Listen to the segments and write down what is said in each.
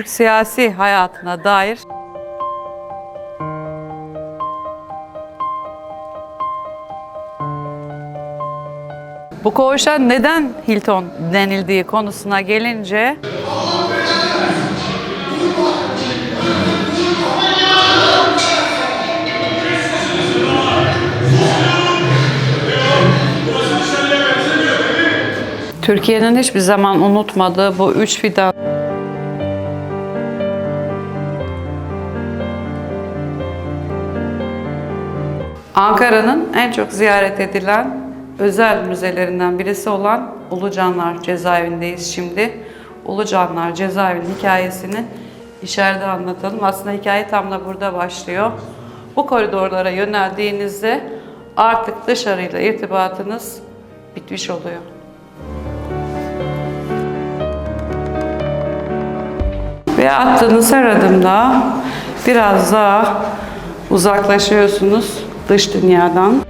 Türk siyasi hayatına dair Bu koğuşa neden Hilton denildiği konusuna gelince Türkiye'nin hiçbir zaman unutmadığı bu üç fidan Ankara'nın en çok ziyaret edilen özel müzelerinden birisi olan Ulucanlar cezaevindeyiz şimdi. Ulucanlar cezaevinin hikayesini içeride anlatalım. Aslında hikaye tam da burada başlıyor. Bu koridorlara yöneldiğinizde artık dışarıyla irtibatınız bitmiş oluyor. Ve attığınız her adımda biraz daha uzaklaşıyorsunuz dış dünyadan.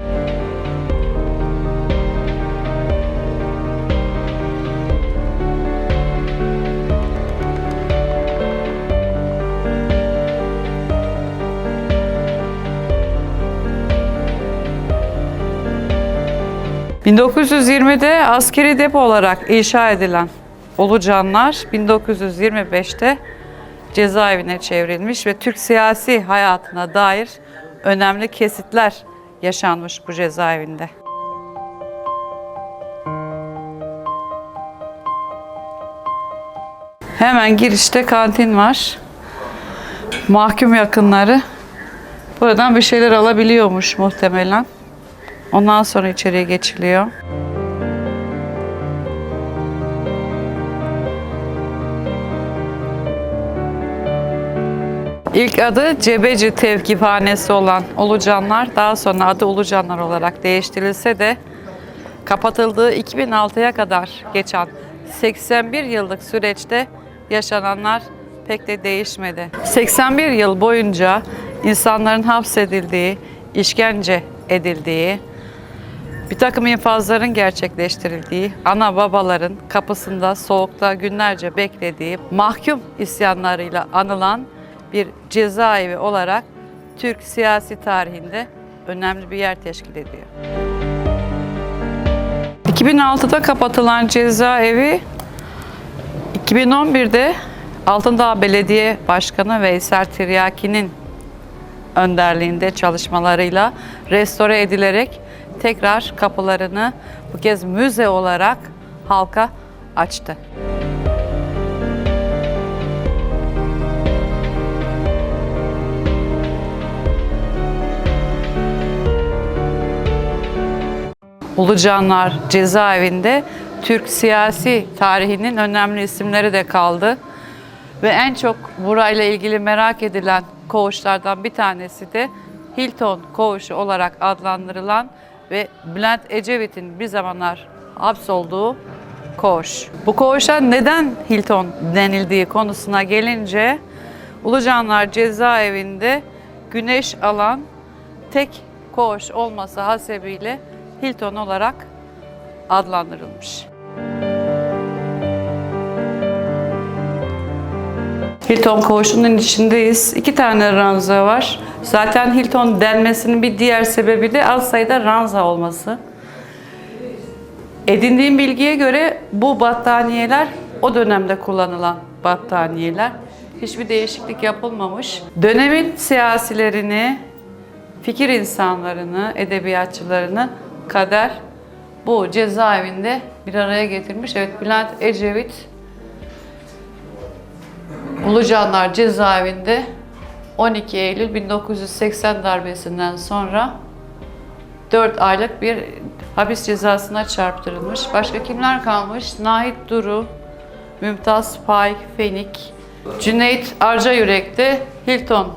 ...1920'de askeri depo olarak inşa edilen Ulucanlar 1925'te cezaevine çevrilmiş ve Türk siyasi hayatına dair önemli kesitler yaşanmış bu cezaevinde. Hemen girişte kantin var. Mahkum yakınları buradan bir şeyler alabiliyormuş muhtemelen. Ondan sonra içeriye geçiliyor. İlk adı Cebeci Tevkifhanesi olan Ulucanlar, daha sonra adı Ulucanlar olarak değiştirilse de kapatıldığı 2006'ya kadar geçen 81 yıllık süreçte yaşananlar pek de değişmedi. 81 yıl boyunca insanların hapsedildiği, işkence edildiği, bir takım infazların gerçekleştirildiği, ana babaların kapısında soğukta günlerce beklediği, mahkum isyanlarıyla anılan bir cezaevi olarak Türk siyasi tarihinde önemli bir yer teşkil ediyor. 2006'da kapatılan cezaevi 2011'de Altındağ Belediye Başkanı Veysel Tiryaki'nin önderliğinde çalışmalarıyla restore edilerek tekrar kapılarını bu kez müze olarak halka açtı. Ulucanlar cezaevinde Türk siyasi tarihinin önemli isimleri de kaldı. Ve en çok burayla ilgili merak edilen koğuşlardan bir tanesi de Hilton koğuşu olarak adlandırılan ve Bülent Ecevit'in bir zamanlar hapsolduğu koğuş. Bu koğuşa neden Hilton denildiği konusuna gelince Ulucanlar cezaevinde güneş alan tek koğuş olması hasebiyle Hilton olarak adlandırılmış. Hilton koğuşunun içindeyiz. İki tane ranza var. Zaten Hilton denmesinin bir diğer sebebi de az sayıda ranza olması. Edindiğim bilgiye göre bu battaniyeler o dönemde kullanılan battaniyeler. Hiçbir değişiklik yapılmamış. Dönemin siyasilerini, fikir insanlarını, edebiyatçılarını kader bu cezaevinde bir araya getirmiş. Evet Bülent Ecevit Ulucanlar cezaevinde 12 Eylül 1980 darbesinden sonra 4 aylık bir hapis cezasına çarptırılmış. Başka kimler kalmış? Nahit Duru, Mümtaz Pay, Fenik, Cüneyt Arca Yürek'te Hilton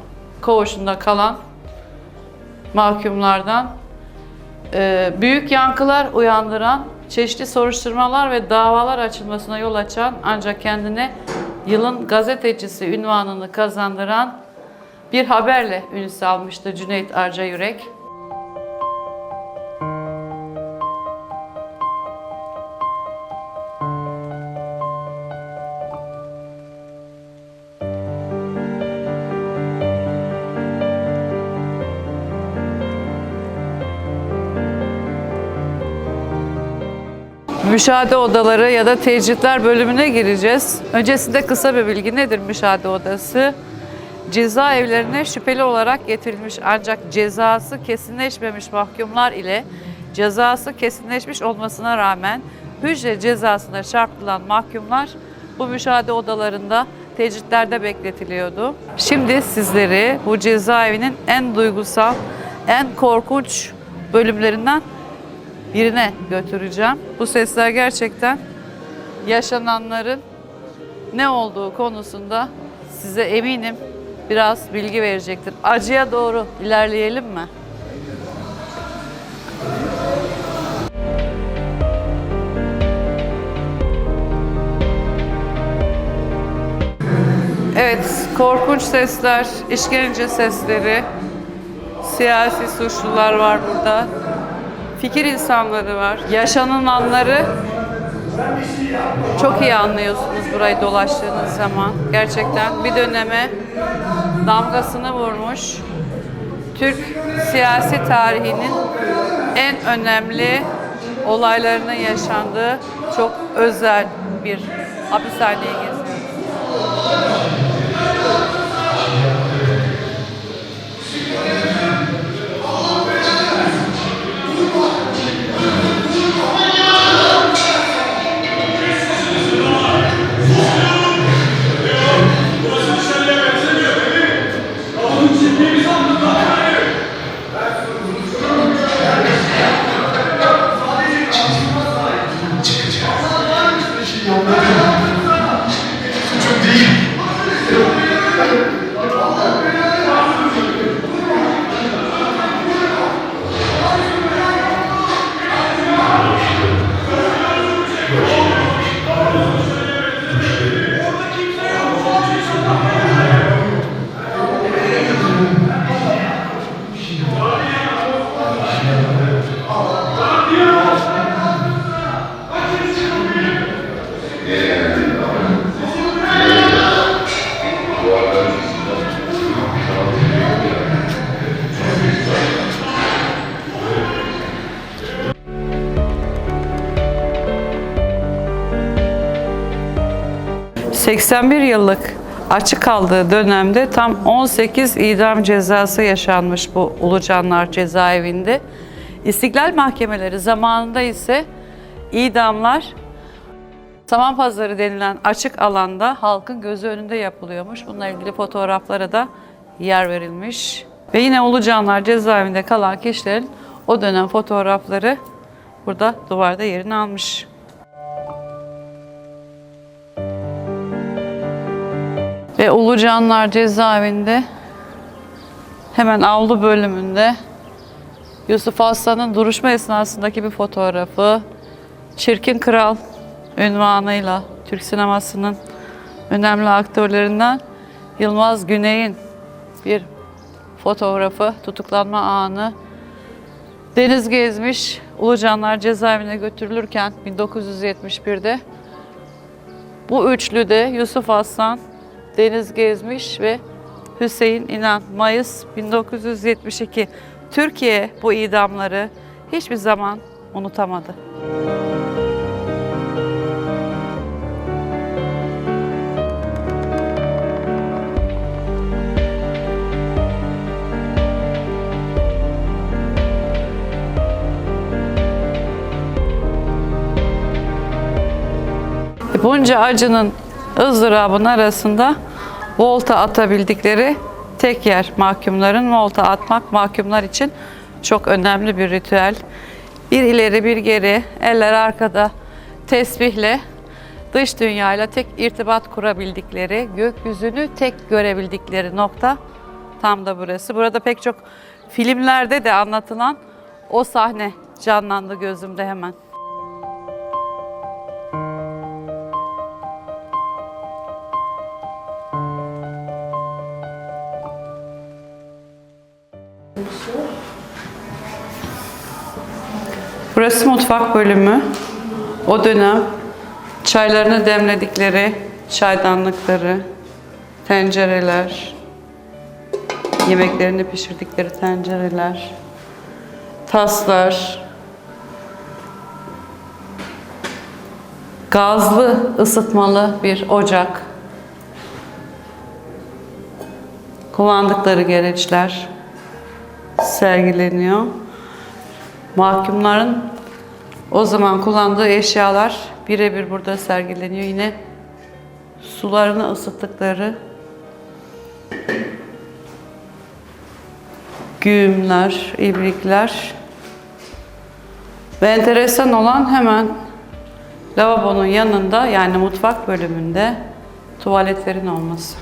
koğuşunda kalan mahkumlardan büyük yankılar uyandıran, çeşitli soruşturmalar ve davalar açılmasına yol açan ancak kendine yılın gazetecisi ünvanını kazandıran bir haberle ünlü salmıştı Cüneyt Arca Yürek. Müşahede odaları ya da tecritler bölümüne gireceğiz. Öncesinde kısa bir bilgi nedir müşahede odası? Cezaevlerine şüpheli olarak getirilmiş ancak cezası kesinleşmemiş mahkumlar ile cezası kesinleşmiş olmasına rağmen hücre cezasına çarpılan mahkumlar bu müşahede odalarında tecritlerde bekletiliyordu. Şimdi sizleri bu cezaevinin en duygusal, en korkunç bölümlerinden birine götüreceğim. Bu sesler gerçekten yaşananların ne olduğu konusunda size eminim biraz bilgi verecektir. Acıya doğru ilerleyelim mi? Evet, korkunç sesler, işkence sesleri, siyasi suçlular var burada. Fikir insanları var. Yaşananları çok iyi anlıyorsunuz burayı dolaştığınız zaman. Gerçekten bir döneme damgasını vurmuş. Türk siyasi tarihinin en önemli olaylarının yaşandığı çok özel bir hapishaneye geziyoruz. ...81 yıllık açık kaldığı dönemde tam 18 idam cezası yaşanmış bu Ulucanlar cezaevinde. İstiklal mahkemeleri zamanında ise idamlar Saman Pazarı denilen açık alanda halkın gözü önünde yapılıyormuş. Bununla ilgili fotoğraflara da yer verilmiş. Ve yine Ulucanlar cezaevinde kalan kişilerin o dönem fotoğrafları burada duvarda yerini almış. Ve Ulucanlar cezaevinde hemen avlu bölümünde Yusuf Aslan'ın duruşma esnasındaki bir fotoğrafı, Çirkin Kral ünvanıyla Türk sinemasının önemli aktörlerinden Yılmaz Güney'in bir fotoğrafı, tutuklanma anı. Deniz gezmiş, Ulucanlar cezaevine götürülürken 1971'de bu üçlü de Yusuf Aslan, Deniz Gezmiş ve Hüseyin İnan Mayıs 1972. Türkiye bu idamları hiçbir zaman unutamadı. Bunca acının ızdırabın arasında volta atabildikleri tek yer mahkumların. Volta atmak mahkumlar için çok önemli bir ritüel. Bir ileri bir geri, eller arkada tesbihle dış dünyayla tek irtibat kurabildikleri, gökyüzünü tek görebildikleri nokta tam da burası. Burada pek çok filmlerde de anlatılan o sahne canlandı gözümde hemen. Burası mutfak bölümü. O dönem çaylarını demledikleri çaydanlıkları, tencereler, yemeklerini pişirdikleri tencereler, taslar, Gazlı ısıtmalı bir ocak. Kullandıkları gereçler sergileniyor. Mahkumların o zaman kullandığı eşyalar birebir burada sergileniyor. Yine sularını ısıttıkları güğümler, ibrikler. Ve enteresan olan hemen lavabonun yanında yani mutfak bölümünde tuvaletlerin olması.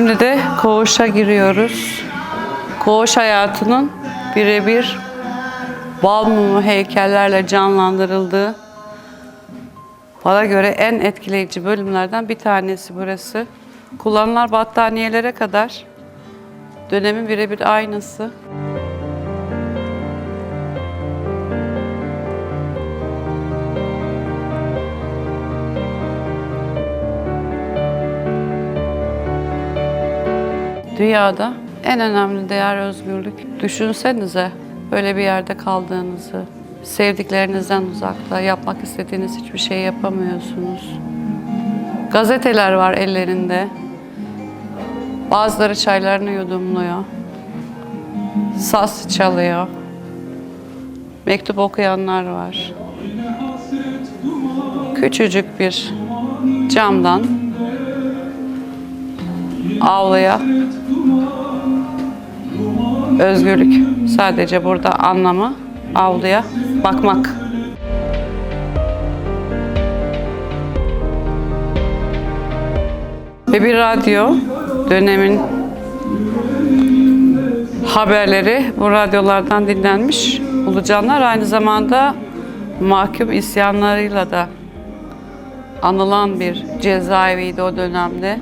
Şimdi de koğuşa giriyoruz. Koğuş hayatının birebir bal mumu heykellerle canlandırıldığı bana göre en etkileyici bölümlerden bir tanesi burası. Kullanılan battaniyelere kadar dönemin birebir aynısı. Dünyada en önemli değer özgürlük. Düşünsenize böyle bir yerde kaldığınızı, sevdiklerinizden uzakta, yapmak istediğiniz hiçbir şey yapamıyorsunuz. Gazeteler var ellerinde. Bazıları çaylarını yudumluyor. Saz çalıyor. Mektup okuyanlar var. Küçücük bir camdan avluya özgürlük. Sadece burada anlamı avluya bakmak. Ve bir radyo dönemin haberleri bu radyolardan dinlenmiş. Ulucanlar aynı zamanda mahkum isyanlarıyla da anılan bir cezaeviydi o dönemde.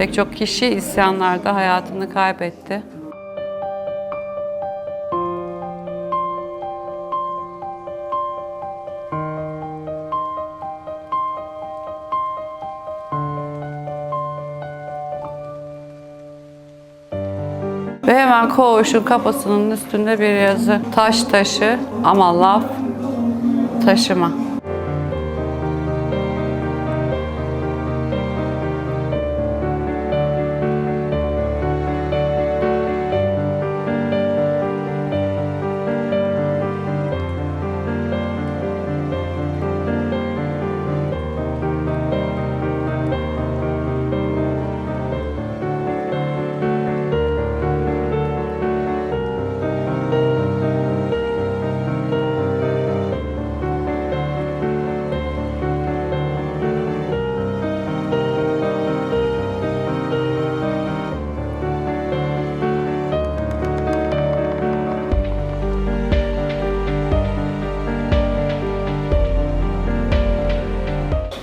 Pek çok kişi isyanlarda hayatını kaybetti. Ve hemen koğuşun kapısının üstünde bir yazı. Taş taşı ama laf taşıma.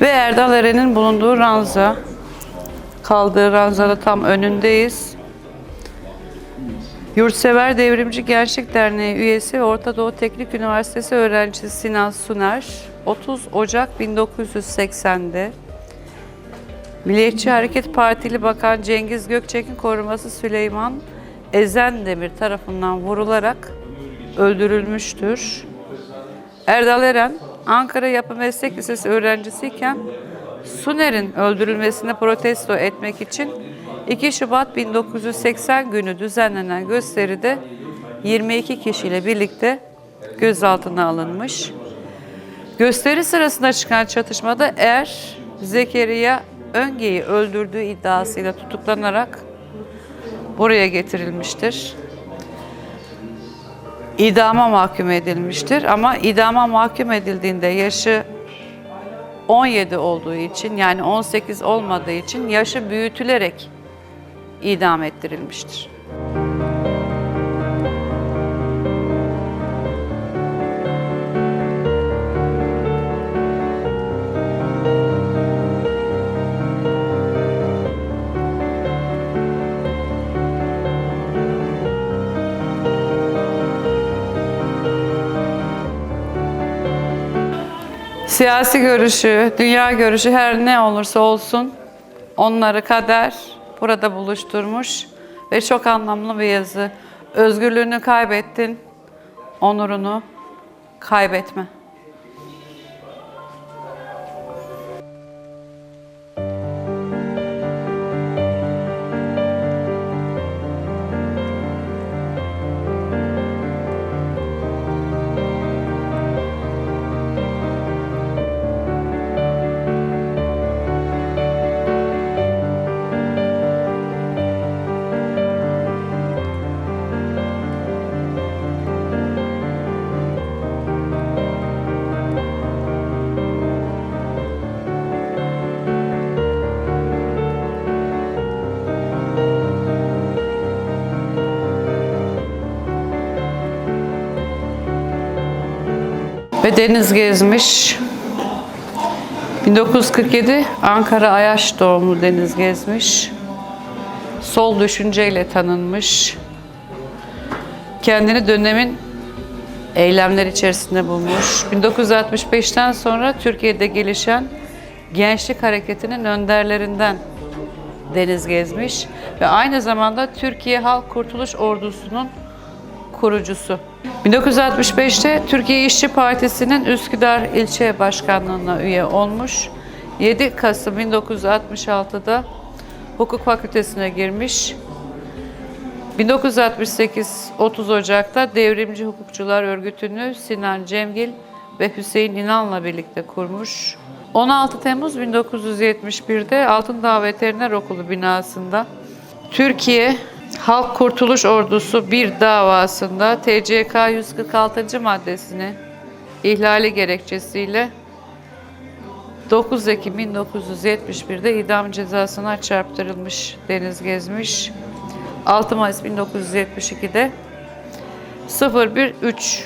Ve Erdal Eren'in bulunduğu ranza. Kaldığı ranzada tam önündeyiz. Yurtsever Devrimci Gençlik Derneği üyesi ve Orta Doğu Teknik Üniversitesi öğrencisi Sinan Suner 30 Ocak 1980'de Milliyetçi Hareket Partili Bakan Cengiz Gökçek'in koruması Süleyman Ezendemir tarafından vurularak öldürülmüştür. Erdal Eren, Ankara Yapı Meslek Lisesi öğrencisiyken Suner'in öldürülmesini protesto etmek için 2 Şubat 1980 günü düzenlenen gösteride 22 kişiyle birlikte gözaltına alınmış. Gösteri sırasında çıkan çatışmada Er Zekeriya Önge'yi öldürdüğü iddiasıyla tutuklanarak buraya getirilmiştir idama mahkum edilmiştir. Ama idama mahkum edildiğinde yaşı 17 olduğu için yani 18 olmadığı için yaşı büyütülerek idam ettirilmiştir. Siyasi görüşü, dünya görüşü her ne olursa olsun onları kader burada buluşturmuş ve çok anlamlı bir yazı. Özgürlüğünü kaybettin, onurunu kaybetme. Ve deniz gezmiş. 1947 Ankara Ayaş doğumlu Deniz Gezmiş. Sol düşünceyle tanınmış. Kendini dönemin eylemler içerisinde bulmuş. 1965'ten sonra Türkiye'de gelişen gençlik hareketinin önderlerinden Deniz Gezmiş ve aynı zamanda Türkiye Halk Kurtuluş Ordusu'nun kurucusu. 1965'te Türkiye İşçi Partisi'nin Üsküdar İlçe Başkanlığı'na üye olmuş. 7 Kasım 1966'da Hukuk Fakültesine girmiş. 1968 30 Ocak'ta Devrimci Hukukçular Örgütü'nü Sinan Cemgil ve Hüseyin İnan'la birlikte kurmuş. 16 Temmuz 1971'de Altındağ Veteriner Okulu binasında Türkiye Halk Kurtuluş Ordusu bir davasında TCK 146. maddesini ihlali gerekçesiyle 9 Ekim 1971'de idam cezasına çarptırılmış Deniz Gezmiş. 6 Mayıs 1972'de 01.3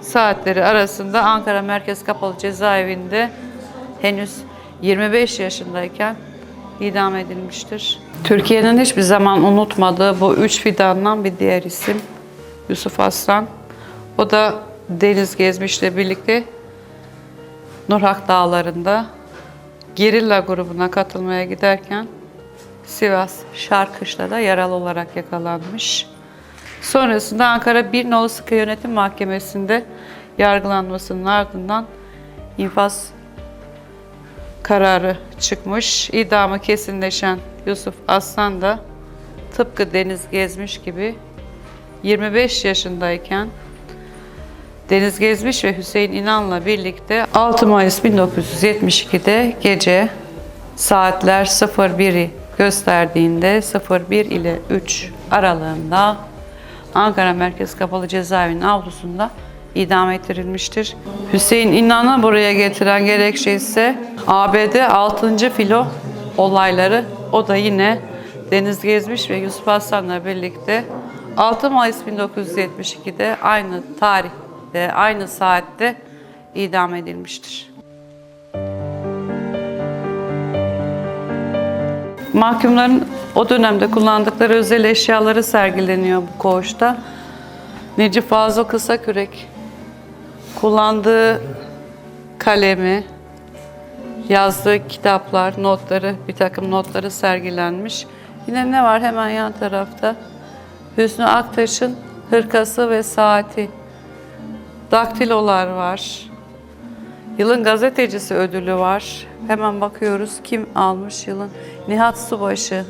saatleri arasında Ankara Merkez Kapalı Cezaevinde henüz 25 yaşındayken idam edilmiştir. Türkiye'nin hiçbir zaman unutmadığı bu üç fidandan bir diğer isim Yusuf Aslan. O da Deniz Gezmiş'le birlikte Nurhak Dağları'nda gerilla grubuna katılmaya giderken Sivas Şarkışla'da yaralı olarak yakalanmış. Sonrasında Ankara 1 Nolu Sıkı Yönetim Mahkemesi'nde yargılanmasının ardından infaz kararı çıkmış. İdamı kesinleşen Yusuf Aslan da tıpkı Deniz Gezmiş gibi 25 yaşındayken Deniz Gezmiş ve Hüseyin İnan'la birlikte 6 Mayıs 1972'de gece saatler 01'i gösterdiğinde 01 ile 3 aralığında Ankara Merkez Kapalı Cezaevinin avlusunda idam ettirilmiştir. Hüseyin İnan'ı buraya getiren gerekçe ise ABD 6. filo olayları. O da yine Deniz Gezmiş ve Yusuf Aslan'la birlikte 6 Mayıs 1972'de aynı tarihte, aynı saatte idam edilmiştir. Mahkumların o dönemde kullandıkları özel eşyaları sergileniyor bu koğuşta. Necip Fazıl Kısakürek kullandığı kalemi, yazdığı kitaplar, notları, bir takım notları sergilenmiş. Yine ne var hemen yan tarafta? Hüsnü Aktaş'ın hırkası ve saati. Daktilolar var. Yılın gazetecisi ödülü var. Hemen bakıyoruz kim almış yılın. Nihat Subaşı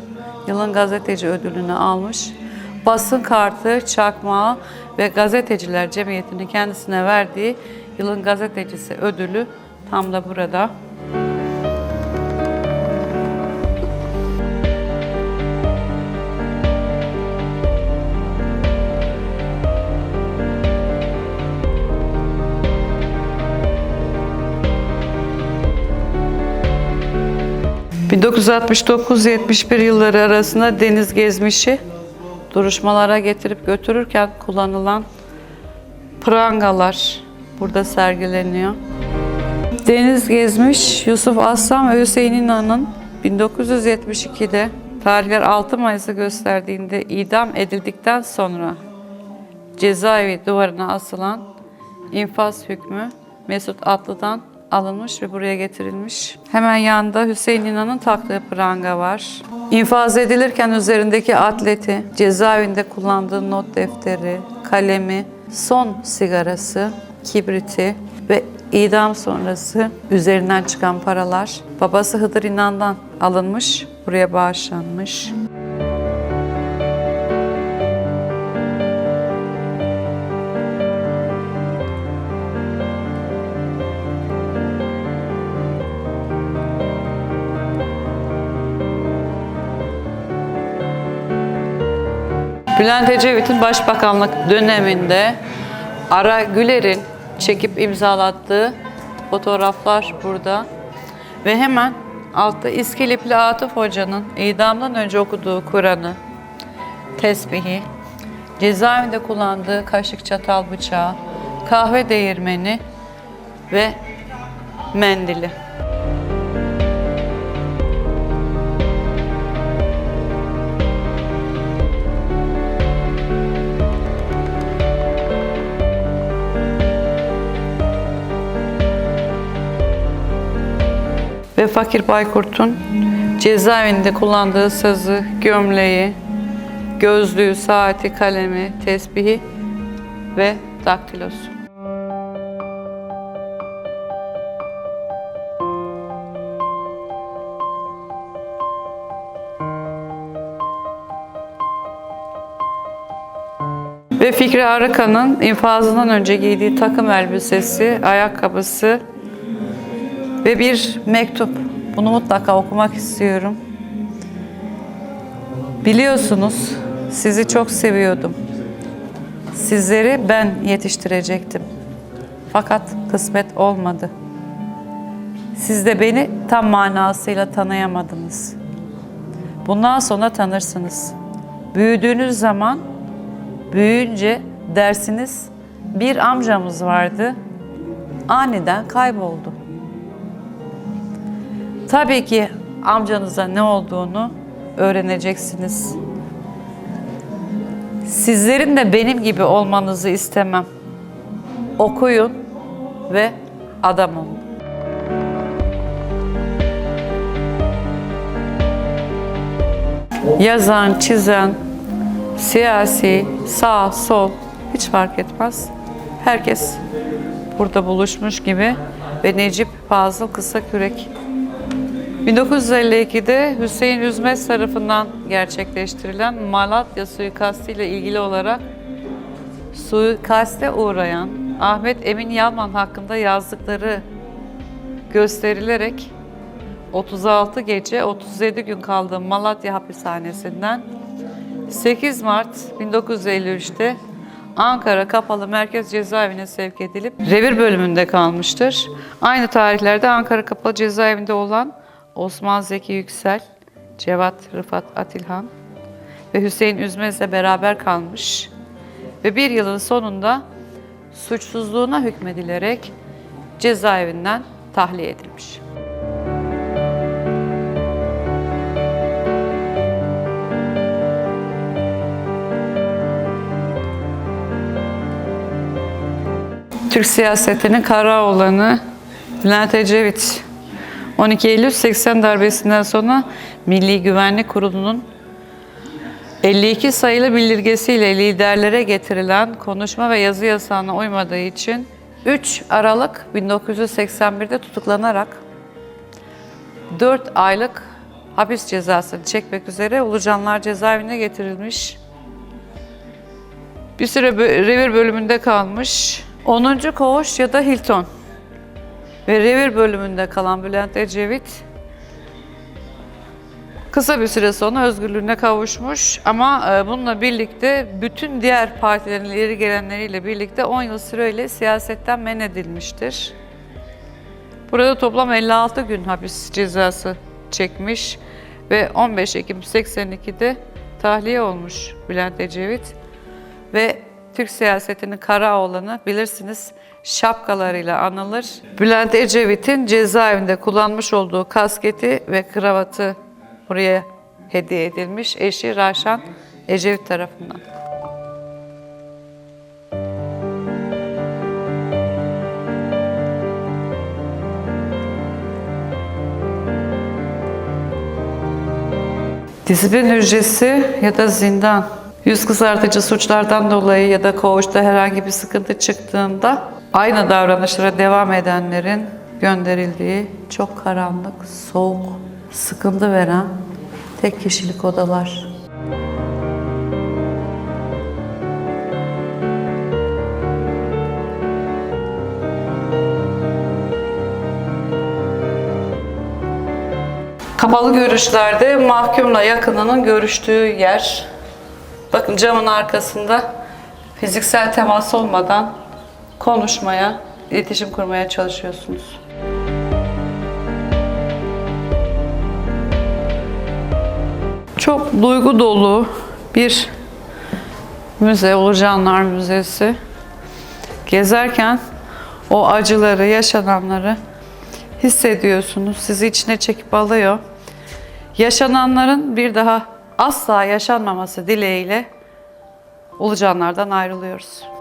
yılın gazeteci ödülünü almış. Basın kartı, çakmağı ve gazeteciler cemiyetinin kendisine verdiği yılın gazetecisi ödülü tam da burada. ...1969-71 yılları arasında Deniz Gezmiş'i duruşmalara getirip götürürken kullanılan prangalar burada sergileniyor. Deniz Gezmiş, Yusuf Aslan ve Hüseyin İnan'ın 1972'de tarihler 6 Mayıs'ı gösterdiğinde idam edildikten sonra cezaevi duvarına asılan infaz hükmü Mesut Atlı'dan alınmış ve buraya getirilmiş. Hemen yanında Hüseyin İnan'ın taktığı pranga var. İnfaz edilirken üzerindeki atleti, cezaevinde kullandığı not defteri, kalemi, son sigarası, kibriti ve idam sonrası üzerinden çıkan paralar babası Hıdır İnan'dan alınmış, buraya bağışlanmış. Bülent Ecevit'in başbakanlık döneminde Ara Güler'in çekip imzalattığı fotoğraflar burada. Ve hemen altta İskilipli Atıf Hoca'nın idamdan önce okuduğu Kur'an'ı, tesbihi, cezaevinde kullandığı kaşık çatal bıçağı, kahve değirmeni ve mendili. Ve Fakir Baykurt'un cezaevinde kullandığı sazı, gömleği, gözlüğü, saati, kalemi, tesbihi ve daktilosu. Ve Fikri Arıkan'ın infazından önce giydiği takım elbisesi, ayakkabısı, ve bir mektup. Bunu mutlaka okumak istiyorum. Biliyorsunuz sizi çok seviyordum. Sizleri ben yetiştirecektim. Fakat kısmet olmadı. Siz de beni tam manasıyla tanıyamadınız. Bundan sonra tanırsınız. Büyüdüğünüz zaman, büyüyünce dersiniz bir amcamız vardı, aniden kayboldu. Tabii ki amcanıza ne olduğunu öğreneceksiniz. Sizlerin de benim gibi olmanızı istemem. Okuyun ve adam olun. Yazan, çizen, siyasi, sağ, sol hiç fark etmez. Herkes burada buluşmuş gibi ve Necip Fazıl Kısakürek 1952'de Hüseyin Üzmez tarafından gerçekleştirilen Malatya suikastı ile ilgili olarak suikaste uğrayan Ahmet Emin Yalman hakkında yazdıkları gösterilerek 36 gece 37 gün kaldığı Malatya hapishanesinden 8 Mart 1953'te Ankara Kapalı Merkez Cezaevine sevk edilip revir bölümünde kalmıştır. Aynı tarihlerde Ankara Kapalı Cezaevinde olan Osman Zeki Yüksel, Cevat Rıfat Atilhan ve Hüseyin Üzmez'le beraber kalmış ve bir yılın sonunda suçsuzluğuna hükmedilerek cezaevinden tahliye edilmiş. Türk siyasetinin kara olanı Bülent Ecevit 12 Eylül 80 darbesinden sonra Milli Güvenlik Kurulu'nun 52 sayılı bildirgesiyle liderlere getirilen konuşma ve yazı yasağına uymadığı için 3 Aralık 1981'de tutuklanarak 4 aylık hapis cezasını çekmek üzere Ulucanlar cezaevine getirilmiş. Bir süre revir bölümünde kalmış. 10. Koğuş ya da Hilton ve revir bölümünde kalan Bülent Ecevit kısa bir süre sonra özgürlüğüne kavuşmuş ama e, bununla birlikte bütün diğer partilerin ileri gelenleriyle birlikte 10 yıl süreyle siyasetten men edilmiştir. Burada toplam 56 gün hapis cezası çekmiş ve 15 Ekim 82'de tahliye olmuş Bülent Ecevit ve Türk siyasetinin kara olanı bilirsiniz şapkalarıyla anılır. Bülent Ecevit'in cezaevinde kullanmış olduğu kasketi ve kravatı buraya hediye edilmiş eşi Raşan Ecevit tarafından. Disiplin hücresi ya da zindan Yüz kızartıcı suçlardan dolayı ya da koğuşta herhangi bir sıkıntı çıktığında aynı davranışlara devam edenlerin gönderildiği çok karanlık, soğuk, sıkıntı veren tek kişilik odalar. Kapalı görüşlerde mahkumla yakınının görüştüğü yer. Bakın camın arkasında fiziksel temas olmadan konuşmaya, iletişim kurmaya çalışıyorsunuz. Çok duygu dolu bir müze, Ulucanlar Müzesi. Gezerken o acıları, yaşananları hissediyorsunuz. Sizi içine çekip alıyor. Yaşananların bir daha asla yaşanmaması dileğiyle Ulucanlardan ayrılıyoruz.